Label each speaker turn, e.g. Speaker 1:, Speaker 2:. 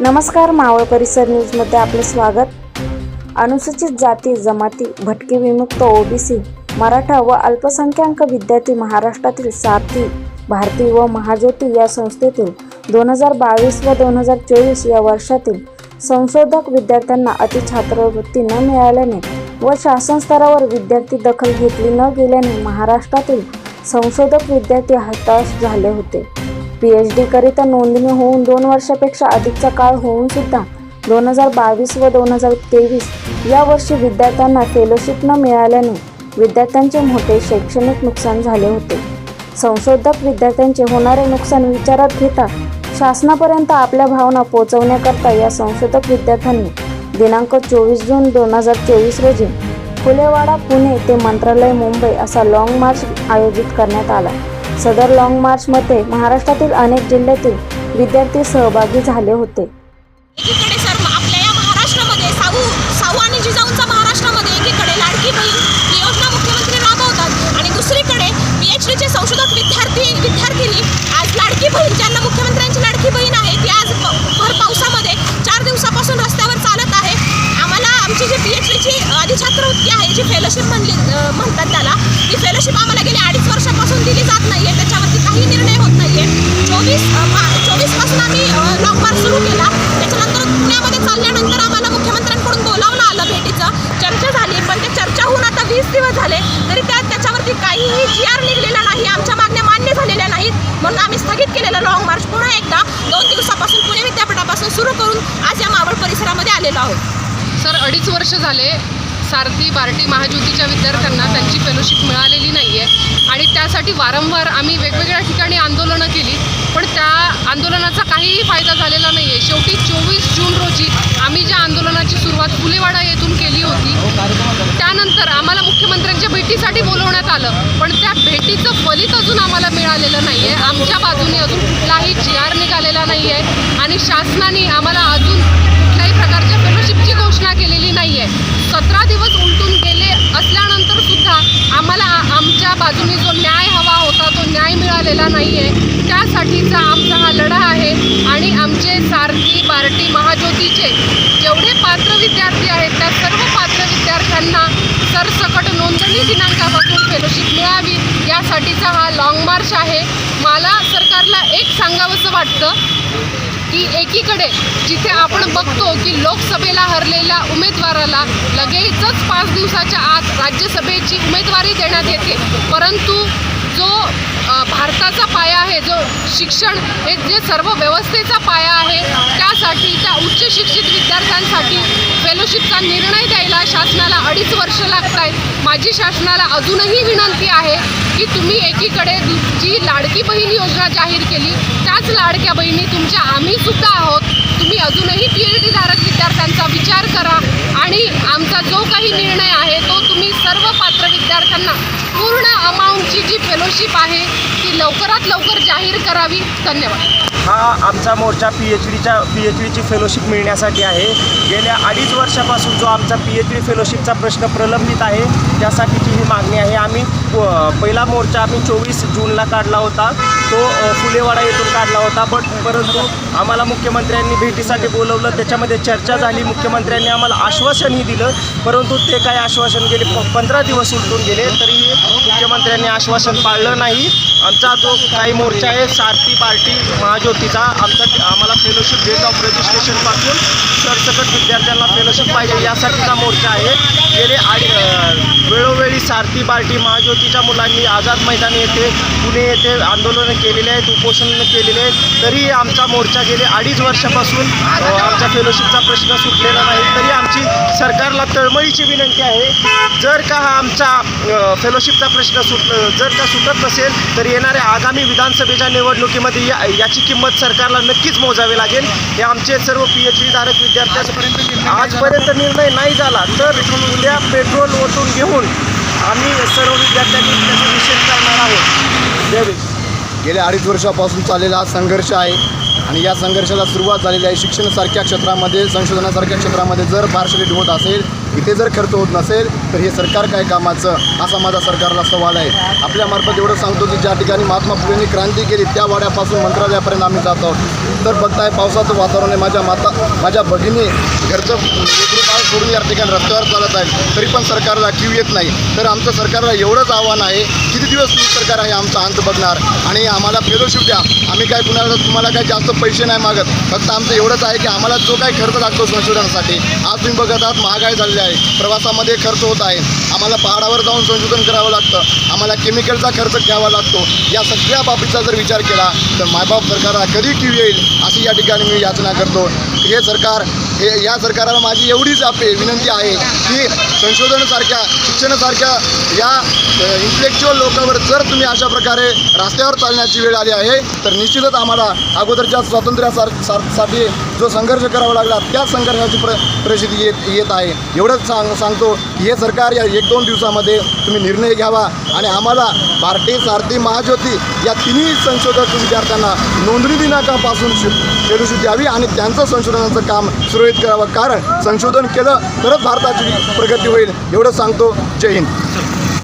Speaker 1: नमस्कार मावळ परिसर न्यूजमध्ये आपले स्वागत. अनुसूचित जाती जमाती भटके विमुक्त ओबीसी मराठा व अल्पसंख्याक विद्यार्थी महाराष्ट्रातील सारथी भारती व महाज्योती या संस्थेतील दोन हजार बावीस व दोन हजार चोवीस या वर्षातील संशोधक विद्यार्थ्यांना अतिछात्रवृत्ती न मिळाल्याने व शासन स्तरावर विद्यार्थी दखल घेतली न गेल्याने महाराष्ट्रातील संशोधक विद्यार्थी हताश झाले होते. पी एच डीकरिता नोंदणी होऊन दोन वर्षापेक्षा अधिकचा काळ होऊन सुद्धा दोन हजार बावीस व दोन हजार तेवीस या वर्षी विद्यार्थ्यांना फेलोशिप न मिळाल्याने विद्यार्थ्यांचे मोठे शैक्षणिक नुकसान झाले होते. संशोधक विद्यार्थ्यांचे होणारे नुकसान विचारात घेता शासनापर्यंत आपल्या भावना पोहोचवण्याकरता या संशोधक विद्यार्थ्यांनी दिनांक चोवीस जून दोन हजार चोवीस रोजी फुलेवाडा पुणे ते मंत्रालय मुंबई असा लाँग मार्च आयोजित करण्यात आला. सदर लाँग मार्चमध्ये महाराष्ट्रातील अनेक जिल्ह्यातील विद्यार्थी सहभागी झाले होते.
Speaker 2: सर आपल्या या महाराष्ट्रामध्ये साऊ साऊ आणि जिजाऊंचा महाराष्ट्रामध्ये एकीकडे लाडकी बहीण ही योजना मुख्यमंत्री राबवतात आणि दुसरीकडे पी एच डीचे संशोधक विद्यार्थी विद्यार्थिनी आज लाडकी बहीण ज्यांना मुख्यमंत्र्यांची लाडकी बहीण आहे ती आज प- भर पावसामध्ये चार दिवसापासून रस्त्यावर चालत आहे आम्हाला आमची जी पी एच डीची अधिछात्रवृत्ती आहे जी फेलोशिप म्हणली म्हणतात त्याला. ती फेलोशिप आम्हाला गेली अडीच वर्षापासून दिली जात नाही आहे त्याच्यावरती काही निर्णय होत नाही आहे चोवीस चोवीसपासून आम्ही लॉकडाऊन सुरू केला. त्याच्यानंतर पुण्यामध्ये चालल्यानंतर आम्हाला मुख्यमंत्र्यांकडून बोलावलं आलं भेटीचं. चर्चा झाली पण ते चर्चा होऊन आता वीस दिवस झाले. तरी त्या त्याच्यावरती काहीही जी आर निघलेला नाही. आमच्या मागण्या मान्य झालेल्या नाहीत. म्हणून आम्ही स्थगित केलेलं लॉंग मार्च पुन्हा एकदा दोन दिवसापासून पुणे विद्यापीठापासून सुरू करून आज या मावळ परिसरामध्ये आलेलो आहोत.
Speaker 3: सर अडीच वर्ष झाले. सारथी बार्टी महाज्योतीच्या विद्यार्थ्यांना त्यांची फेलोशिप मिळालेली नाही आहे आणि त्यासाठी वारंवार आम्ही वेगवेगळ्या ठिकाणी आंदोलनं केली पण त्या आंदोलनाचा काहीही फायदा झालेला नाही आहे शेवटी चोवीस जून रोजी आम्ही ज्या आंदोलनाची सुरुवात फुलेवाडा येथून केली होती त्यानंतर आम्हाला मुख्यमंत्र्यांच्या भेटीसाठी बोलवण्यात आलं पण त्या भेटीचं फलित अजून आम्हाला मिळालेलं नाही आहे आमच्या बाजूने अजून कुठलाही जी आर निघालेला नाही आहे आणि शासनाने आम्हाला अजून कुठल्याही प्रकारच्या फेलोशिपची घोषणा केलेली नाही आहे सतरा दिवस उलटून गेले असल्यानंतर सुद्धा आम्हाला आ- आमच्या बाजूने जो न्याय हवा होता तो झालेला नाही आहे त्यासाठीचा आमचा हा लढा आहे आणि आमचे सारथी बार्टी महाज्योतीचे जेवढे पात्र विद्यार्थी आहेत त्या सर्व पात्र विद्यार्थ्यांना सरसकट नोंदणी दिनांकापासून फेलोशिप मिळावी यासाठीचा हा लाँग मार्च आहे. मला सरकारला एक सांगावंसं वाटतं की एकीकडे जिथे आपण बघतो की लोकसभेला हरलेल्या उमेदवाराला लगेचच पाच दिवसाच्या आत राज्यसभेची उमेदवारी देण्यात येते परंतु जो भारताचा पाया आहे जो शिक्षण हे जे सर्व व्यवस्थेचा पाया आहे त्यासाठी त्या उच्च शिक्षित विद्यार्थ्यांसाठी फेलोशिपचा निर्णय द्यायला शासनाला अडीच वर्ष लागत आहेत. माझी शासनाला अजूनही विनंती आहे की तुम्ही एकीकडे जी लाडकी बहीण योजना जाहीर केली त्याच लाडक्या बहिणी तुमच्या आम्ही सुद्धा आहोत. तुम्ही अजूनही पी एच डी धारक विद्यार्थ्यांचा विचार करा आणि आमचा जो काही निर्णय आहे तुम्ही सर्व पात्र विद्यार्थ्यांना पूर्ण अमाऊंटची जी फेलोशिप आहे ती लवकरात लवकर जाहीर करावी. धन्यवाद.
Speaker 4: हा आमचा मोर्चा पी एच डीच्या पी एच डीची फेलोशिप मिळण्यासाठी आहे. गेल्या अडीच वर्षापासून जो आमचा पी एच डी फेलोशिपचा प्रश्न प्रलंबित आहे त्यासाठीची ही मागणी आहे. आम्ही पहिला मोर्चा आम्ही चोवीस जूनला काढला होता. तो फुलेवाडा येथून काढला होता. बट परंतु आम्हाला मुख्यमंत्र्यांनी भेटीसाठी बोलवलं. त्याच्यामध्ये चर्चा झाली. मुख्यमंत्र्यांनी आम्हाला आश्वासनही दिलं. परंतु ते काय आश्वासन गेले? प पंधरा दिवस उलटून गेले. तरीही मुख्यमंत्र्यांनी आश्वासन पाळलं नाही. आमचा जो काही मोर्चा आहे सारथी पार्टी महाज्योतीचा आमचा आम्हाला फेलोशिप डेट ऑफ रजिस्ट्रेशनपासून सरसकट विद्यार्थ्यांना फेलोशिप पाहिजे यासाठीचा मोर्चा आहे. गेले आणि वेळोवेळी सारथी पार्टी महाज्योतीच्या मुलांनी आझाद मैदान येथे पुणे येथे आंदोलनं केलेले आहेत उपोषण केलेले आहेत तरी आमचा मोर्चा गेले अडीच वर्षापासून आमच्या फेलोशिपचा प्रश्न सुटलेला नाही तरी आमची सरकारला तळमळीची विनंती आहे जर का हा आमचा फेलोशिपचा प्रश्न सुट जर का सुटत नसेल तर येणाऱ्या आगामी विधानसभेच्या निवडणुकीमध्ये या याची किंमत सरकारला नक्कीच मोजावी लागेल. हे आमचे सर्व पी एच डी धारक आजपर्यंत निर्णय नाही झाला तर उद्या पेट्रोल ओतून घेऊन आम्ही सर्व विद्यार्थ्यांनी त्याचा निषेध करणार आहोत. जय
Speaker 5: गेल्या अडीच वर्षापासून चाललेला हा संघर्ष आहे. आणि या संघर्षाला सुरुवात झालेली आहे शिक्षणासारख्या क्षेत्रामध्ये संशोधनासारख्या क्षेत्रामध्ये जर पार्शलिटी होत असेल इथे जर खर्च होत नसेल तर हे सरकार काय कामाचं? असा माझा सरकारला सवाल आहे. आपल्यामार्फत एवढं सांगतो की ज्या ठिकाणी महात्मा फुलेंनी क्रांती केली त्या वाड्यापासून मंत्रालयापर्यंत आम्ही जात आहोत. तर बघताय पावसाचं वातावरण आहे. माझ्या माता माझ्या भगिनी घरचं बाळ सोडून या ठिकाणी रस्त्यावर चालत आहेत. तरी पण सरकारला क्यू येत नाही. तर आमचं सरकारला एवढंच आव्हान आहे. किती दिवस सरकार आहे आमचा अंत बघणार. आणि आम्हाला फेलोशिप द्या. आम्ही काय कुणाला तुम्हाला काय जास्त पैसे नाही मागत. फक्त आमचं एवढंच आहे की आम्हाला जो काही खर्च लागतो संशोधनासाठी आज तुम्ही बघत आहात महागाई झालेली आहे. प्रवासामध्ये खर्च होत आहे. आम्हाला पहाडावर जाऊन संशोधन करावं लागतं. आम्हाला केमिकलचा खर्च घ्यावा लागतो. या सगळ्या बाबीचा जर विचार केला तर मायबाप सरकारला कधी क्यू येईल अशी या ठिकाणी मी याचना करतो. हे सरकार हे या सरकारला माझी एवढीच आपे विनंती आहे की संशोधनासारख्या शिक्षणासारख्या या इंटलेक्च्युअल लोकांवर जर तुम्ही अशा प्रकारे रस्त्यावर चालण्याची वेळ आली आहे तर निश्चितच आम्हाला अगोदरच्या स्वातंत्र्यासार सार- साठी जो संघर्ष करावा लागला त्या संघर्षाची प्र परिस्थिती येत येत आहे. एवढंच सांग सांगतो की हे सरकार या एक दोन दिवसामध्ये तुम्ही निर्णय घ्यावा आणि आम्हाला भारती सारथी महाज्योती या तिन्ही संशोधक विद्यार्थ्यांना नोंदणी दिनांकापासून शि- फेलोशिप द्यावी आणि त्यांचं संशोधनाचं काम सुरळीत करावं. कारण संशोधन केलं तरच भारताची प्रगती होईल एवढं सांगतो. जय हिंद.